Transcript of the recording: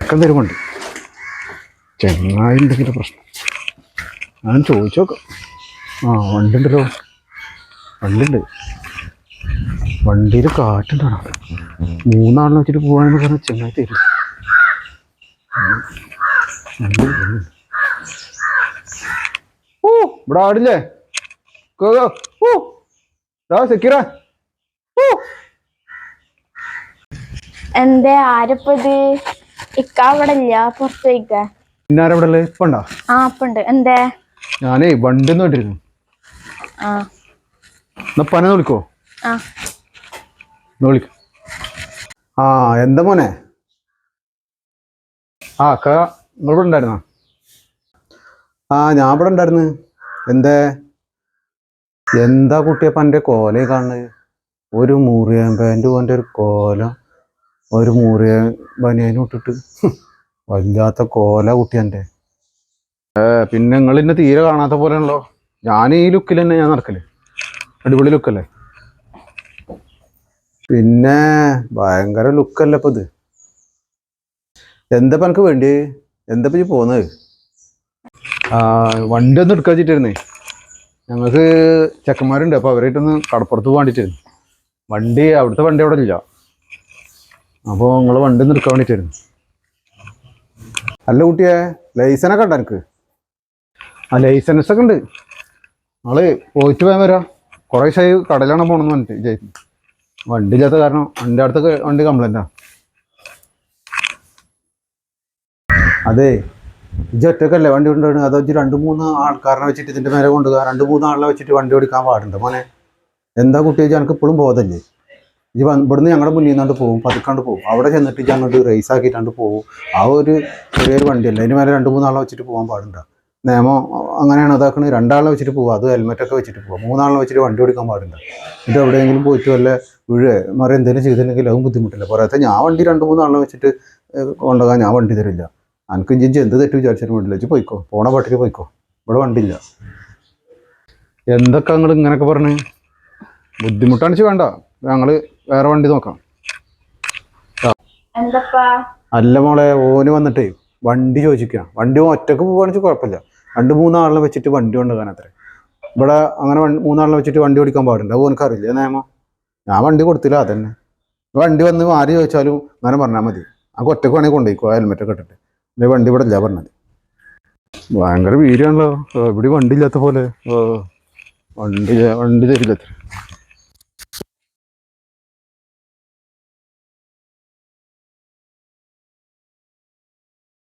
ചക്കൻ തരുമുണ്ട് ചെങ്ങായി പ്രശ്നം? ഞാൻ ചോദിച്ചു നോക്കാം. ആ വണ്ടിണ്ടല്ലോ. വണ്ടിണ്ട്. വണ്ടിയിൽ കാറ്റുണ്ടാണ്. മൂന്നാളിനെ വെച്ചിട്ട് പോകാനെന്ന് പറഞ്ഞാൽ ചെങ്ങായി തരും. ഓ ഇവിടെ ആടില്ലേ ഓ ഡാ സെക്യൂറാ ഓ. എന്തേ ആരപ്പത് ഇക്ക അവിടെ ഇല്ല പുറത്ത് പോയിക്ക. ആരാ ഉള്ളത് ഇപ്പൊ ഉണ്ടോ? ആ എന്തേ? ഞാനേ വണ്ടി ഒന്ന് കണ്ടിരുന്നു. ആ. എന്നാ പന വിളിക്കോ? ആ. വിളിക്ക. ആ എന്താ മോനെ? ആ അക്ക നിങ്ങൾ ഇവിടെ ഉണ്ടായിരുന്നോ? ആ ഞാൻ ഇവിടെ ഉണ്ടായിരുന്നു. എന്തേ? എന്താ കുട്ടിയപ്പ എന്റെ കോലേ കാണുന്നത് ഒരു മുറിയാൻ പാന്റ് പോന്റെ ഒരു കോലം. ഒരു മൂറിയ ബനിയനും ഇട്ടിട്ട്. വല്ലാത്ത കോല കുട്ടി എന്റെ പിന്നെ നിങ്ങൾ എന്നെ തീരെ കാണാത്ത പോലെ പോലെയാണല്ലോ. ഞാൻ ഈ ലുക്കിൽ തന്നെ ഞാൻ നടക്കൽ. അടിപൊളി ലുക്കല്ലേ പിന്നെ ഭയങ്കര ലുക്കല്ലേ ഇപ്പൊ ഇത് എന്താ എനിക്ക് വേണ്ടി എന്താ ഇപ്പൊ പോകുന്നത് വണ്ടി ഒന്നും എടുക്കാൻ വെച്ചിട്ടായിരുന്നേ. ഞങ്ങൾക്ക് ചെക്കന്മാരുണ്ട് അപ്പോൾ അവരായിട്ടൊന്ന് കടപ്പുറത്ത് പോകാണ്ടിട്ടായിരുന്നു വണ്ടി അവിടുത്തെ വണ്ടി അവിടെ ഇല്ല. അപ്പോൾ നിങ്ങൾ വണ്ടി നിൽക്കാൻ വേണ്ടിയിട്ടായിരുന്നു അല്ല കുട്ടിയെ ലൈസനൊക്കെ ഉണ്ടോ എനിക്ക് ആ ലൈസൻസ് ഒക്കെ ഉണ്ട്. നമ്മൾ പോയിട്ട് പോയാൽ വരാം. കുറേ ദിവസമായി കടലാണ് പോകണമെന്ന് പറഞ്ഞിട്ട് വിചാരിച്ചു വണ്ടി ഇല്ലാത്ത കാരണം എന്റെ അടുത്തൊക്കെ വണ്ടി കംപ്ലൈന്റാ അതെ ഇജ്ജ് ഒറ്റക്കല്ലേ വണ്ടി കൊണ്ടുപോകണം അതോ ഇജ്ജ് രണ്ട് മൂന്ന് ആൾക്കാരനെ വെച്ചിട്ട് ഇതിന്റെ മേലെ കൊണ്ടുപോകാം രണ്ട് മൂന്ന് ആളെ വെച്ചിട്ട് വണ്ടി ഓടിക്കാൻ പാടുണ്ട് മോനെ? എന്താ കുട്ടിയെ എനിക്ക് ഇപ്പോഴും ബോധമല്ലേ? വന്ന് ഇവിടുന്ന് ഞങ്ങളുടെ മുന്നിൽ നിന്നാണ്ട് പോകും പതുക്കാണ്ട് പോകും അവിടെ ചെന്നിട്ട് ഇജ്ജ് റേസ് ആക്കിയിട്ടാണ്ട് പോകും ആ ഒരു ചെറിയൊരു വണ്ടിയല്ല അതിന് മേലെ രണ്ട് മൂന്നാളെ വെച്ചിട്ട് പോകാൻ പാടുണ്ട? നിയമം അങ്ങനെയാണ് അതാക്കണത് രണ്ടാളെ വെച്ചിട്ട് പോകുക അത് ഹെൽമെറ്റൊക്കെ വെച്ചിട്ട് പോകുക മൂന്നാളെ വെച്ചിട്ട് വണ്ടി ഓടിക്കാൻ പാടില്ല ഇത് എവിടെയെങ്കിലും പോയിട്ട് വല്ല വീഴേ മറി എന്തെങ്കിലും ചെയ്തിട്ടുണ്ടെങ്കിൽ അതും ബുദ്ധിമുട്ടില്ല. പോരാത്ത ഞാൻ വണ്ടി രണ്ട് മൂന്നാളെ വെച്ചിട്ട് കൊണ്ടുപോകാൻ ഞാൻ വണ്ടി തരില്ല. എനിക്ക് ഇഞ്ചി എന്ത് തെറ്റ് വിചാരിച്ചാലും വേണ്ടില്ല. വെച്ച് പോയിക്കോ പോണ പാട്ടിക്ക് പോയിക്കോ. ഇവിടെ വണ്ടിയില്ല. എന്തൊക്കെ നിങ്ങൾ ഇങ്ങനെയൊക്കെ പറഞ്ഞ്? ബുദ്ധിമുട്ടാണിച്ച് വേണ്ട. ഞങ്ങൾ വേറെ വണ്ടി നോക്കാം. അല്ല മോളെ ഓന് വന്നിട്ടേ വണ്ടി ചോദിക്കുക വണ്ടി ഒറ്റയ്ക്ക് വെച്ചാൽ കുഴപ്പമില്ല രണ്ട് മൂന്നാളിനെ വെച്ചിട്ട് വണ്ടി കൊണ്ടുപോകാൻ അത്രേ. ഇവിടെ അങ്ങനെ മൂന്നാളിനെ വെച്ചിട്ട് വണ്ടി ഓടിക്കാൻ പാടുണ്ട്. അത് അറിയില്ല നിയമം ഞാൻ വണ്ടി കൊടുത്തില്ല അതന്നെ. വണ്ടി വന്ന് ആര് ചോദിച്ചാലും അങ്ങനെ പറഞ്ഞാൽ മതി. ആ ഒറ്റയ്ക്ക് വേണമെങ്കിൽ കൊണ്ടുപോയിക്കോ ഹെൽമെറ്റ് ഒക്കെ ഇട്ടിട്ട്. ഇല്ലേ വണ്ടി ഇവിടെ ഇല്ല പറഞ്ഞത്. ഭയങ്കര വീരാണല്ലോ ഇവിടെ വണ്ടി ഇല്ലാത്ത പോലെ. വണ്ടി വണ്ടി തരില്ല അത്ര.